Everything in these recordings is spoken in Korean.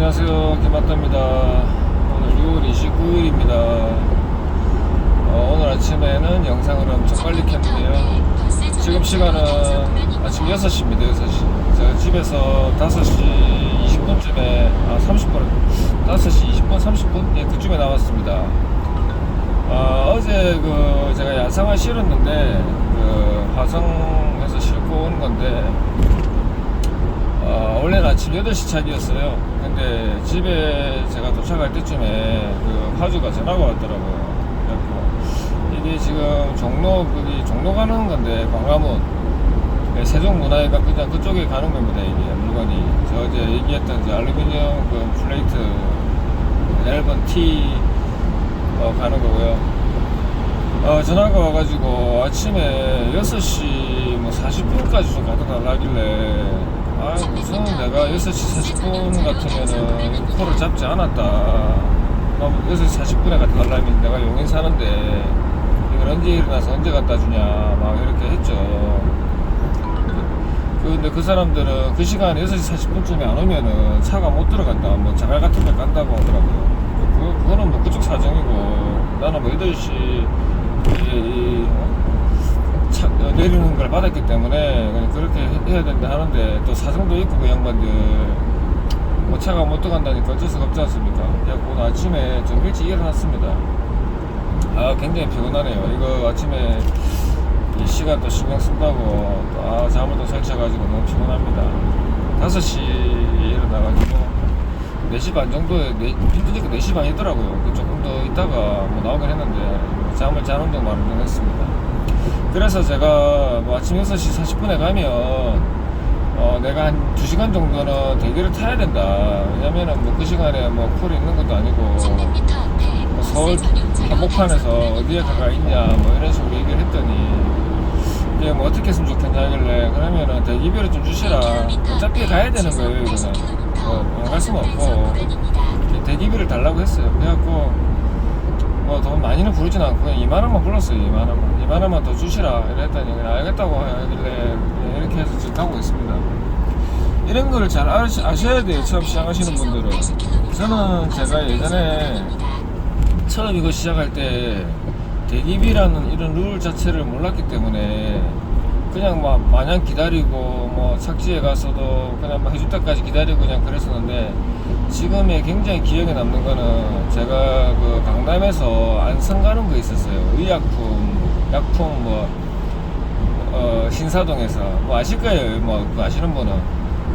안녕하세요. 김한타입니다. 오늘 6월 29일입니다. 어, 오늘 아침에는 영상을 엄청 빨리 켰는데요. 지금 시간은 아침 6시입니다 6시 제가 집에서 5시 20분쯤에 아 30분 5시 20분 30분? 예 그쯤에 나왔습니다. 어, 어제 그 제가 야상을 실었는데 그 화성에서 싣고 오는 건데 어, 원래는 아침 8시 차기였어요. 근데 집에 제가 도착할 때쯤에 그 화주가 전화가 왔더라고요. 그래갖고 이게 지금 종로, 거기 종로 가는 건데, 광화문. 네, 세종문화회관 그냥 그쪽에 가는 겁니다, 이게 물건이. 저 어제 얘기했던 이제 알루미늄 그 플레이트 얇은 T 어, 가는 거고요. 어, 전화가 와가지고 아침에 6시 뭐 40분까지 좀 가져달라 하길래 아 무슨 내가 6시 40분 같으면은 코를 잡지 않았다. 뭐 6시 40분에 가져달라면 내가 용인 사는데 이걸 언제 일어나서 언제 갖다 주냐 막 이렇게 했죠. 그- 근데 그 사람들은 그 시간에 6시 40분쯤에 안 오면은 차가 못 들어간다. 뭐 자갈 같은 데 간다고 하더라고요. 그, 그거는 뭐 그쪽 사정이고 나는 뭐 8시 이, 이, 어? 차, 어, 내리는 걸 받았기 때문에 그냥 그렇게 해- 해야 된다 하는데 또 사정도 있고 그 양반들. 뭐 차가 못 들어간다니까 어쩔 수가 없지 않습니까? 그래갖고 오늘 아침에 좀 일찍 일어났습니다. 아 굉장히 피곤하네요. 이거 아침에 이 시간 또 신경 쓴다고 또 아 잠을 또 설쳐가지고 너무 피곤합니다. 5시에 일어나가지고 4시 반 정도에 네, 힘드니까 4시 반이더라고요. 그 조금 더 있다가 뭐 나오긴 했는데 뭐 잠을 자는 동안 운동했습니다 그래서 제가 뭐 아침 6시 40분에 가면 어 내가 한 2시간 정도는 대기를 타야 된다. 왜냐면은 뭐 그 시간에 뭐 콜이 있는 것도 아니고 뭐 서울 한복판에서 어디에 가가 있냐 뭐 이런 식으로 얘기를 했더니 이게 뭐 어떻게 했으면 좋겠냐 하길래 그러면은 대기비를 좀 주시라. 어차피 가야 되는 거예요 이거는. 뭐안갈 수는 없고. 대기비를 달라고 했어요. 그래갖고 뭐 돈 많이는 부르진 않고 그냥 2만 원만 불렀어요 2만 원만 2만 원만 더 주시라 이랬더니 그냥 알겠다고 하길래 이렇게 해서 지금 가고 있습니다. 이런 거를 잘 아시, 아셔야 돼요 처음 시작하시는 분들은. 저는 제가 예전에 처음 이거 시작할 때 대기비라는 이런 룰 자체를 몰랐기 때문에 그냥 막 마냥 기다리고 뭐 착지에 가서도 그냥 막 해줄 때까지 기다리고 그냥 그랬었는데 지금에 굉장히 기억에 남는 거는 제가 그 강남에서 안성 가는 거 있었어요. 의약품 약품 뭐 어, 신사동에서. 뭐 아실 거예요. 뭐 아시는 분은.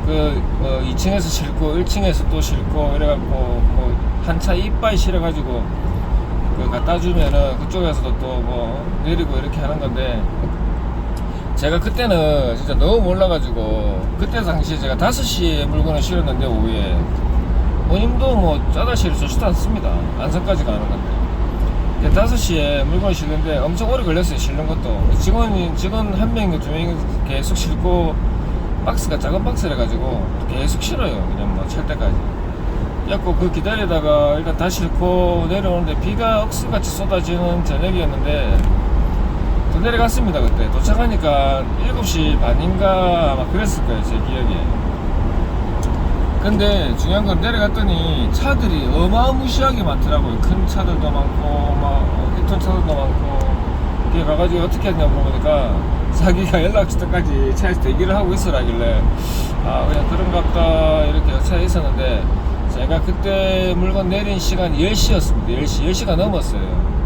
그뭐 2층에서 싣고 1층에서 또 싣고 이래갖고 뭐 한 차 이빨 실어가지고 그 갖다 주면은 그쪽에서도 또 뭐 내리고 이렇게 하는 건데 제가 그때는 진짜 너무 몰라가지고 그때 당시에 제가 5시에 물건을 실었는데 오후에 본인도 뭐 짜다 실을 좋지도 않습니다. 안성까지 가는 건데. 근데 5시에 물건을 실는데 엄청 오래 걸렸어요 실는 것도. 직원이 직원 한 명이 두 명이 계속 실고 박스가 작은 박스라 가지고 계속 실어요. 그냥 뭐 찰 때까지. 그래갖고 그 기다리다가 일단 다 싣고 내려오는데 비가 억수같이 쏟아지는 저녁이었는데 또 내려갔습니다 그때. 도착하니까 7시 반인가 아마 그랬을 거예요 제 기억에 근데 중요한 건 내려갔더니 차들이 어마무시하게 많더라고요. 큰 차들도 많고 막 1톤 차들도 많고. 그게 가가지고 어떻게 했냐 물어보니까 자기가 연락 줄 때까지 차에서 대기를 하고 있으라길래 아 그냥 그런갑다 이렇게 차에 있었는데 제가 그때 물건 내린 시간이 10시였습니다. 10시 10시가 넘었어요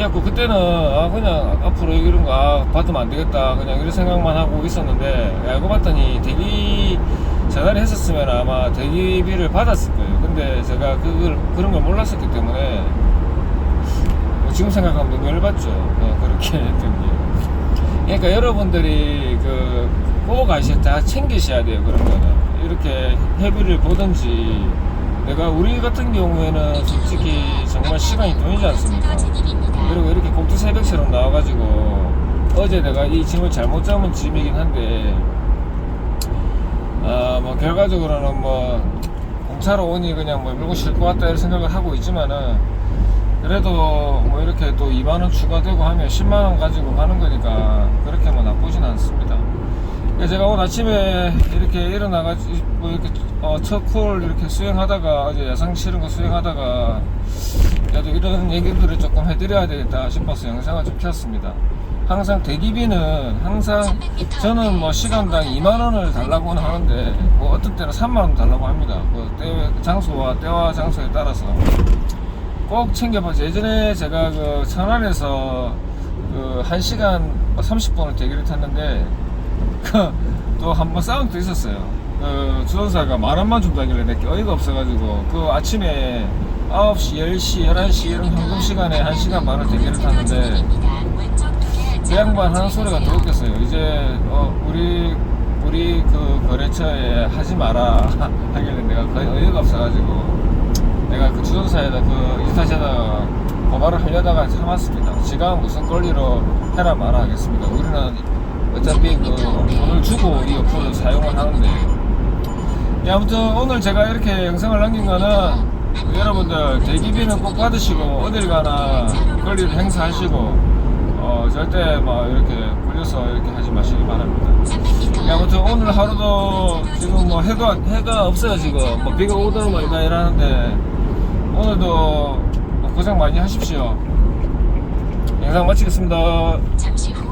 그래갖고 그때는 아 그냥 앞으로 이런 거 아, 받으면 안 되겠다 그냥 이런 생각만 하고 있었는데 알고 봤더니 대기 전화를 했었으면 아마 대기비를 받았을 거예요. 근데 제가 그걸 그런 걸 몰랐었기 때문에 뭐 지금 생각하면 너무 열받죠. 어, 그렇게 했던 게. 그러니까 여러분들이 그 꼭 아시 다 챙기셔야 돼요 그런 거는. 이렇게 회비를 보든지 내가 우리 같은 경우에는 솔직히 정말 시간이 돈이지 않습니까? 그리고 이렇게 꼭두 새벽처럼 나와가지고 어제 내가 이 짐을 잘못 잡은 짐이긴 한데 아뭐 결과적으로는 뭐 공차로 오니 그냥 뭐 물건 싣고 왔다 이런 생각을 하고 있지만은 그래도 뭐 이렇게 또 2만원 추가되고 하면 10만원 가지고 가는 거니까 그렇게 뭐 나쁘진 않습니다. 예, 제가 오늘 아침에 이렇게 일어나가지고 뭐 이렇게 어, 첫콜 이렇게 수행하다가 어제 야상 치른 거 수행하다가 그래도 이런 얘기들을 조금 해드려야 되겠다 싶어서 영상을 좀 켰습니다. 항상 대기비는 항상 저는 뭐 시간당 2만 원을 달라고는 하는데 뭐 어떤 때는 3만 원 달라고 합니다. 그 때, 장소와 때와 장소에 따라서 꼭 챙겨봐. 예전에 제가 그 천안에서 그 1시간 30분을 대기를 탔는데 또 한 번 싸움도 있었어요. 그 주선사가 만 원만 준다길래 내게 어이가 없어가지고 그 아침에 9시, 10시, 11시 이런 황금 시간에 1시간 반을 대기를 탔는데 그 양반 하는 소리가 더 웃겼어요. 이제 어, 우리 우리 그 거래처에 하지 마라 하길래 내가 거의 어이가 없어가지고 내가 그 주선사에다 그 인스타에다 고발을 하려다가 참았습니다. 지가 무슨 권리로 해라 마라 하겠습니다. 우리는 어차피 그 돈을 주고 이 어플을 사용을 하는데 예, 아무튼 오늘 제가 이렇게 영상을 남긴 거는 여러분들 대기비는 꼭 받으시고 어딜 가나 권리를 행사하시고 어, 절대 막 이렇게 굴려서 이렇게 하지 마시기 바랍니다. 예, 아무튼 오늘 하루도 지금 뭐 해가 해가 없어요 지금 뭐 비가 오든 말이다 이러는데 오늘도 뭐 고생 많이 하십시오. 영상 마치겠습니다.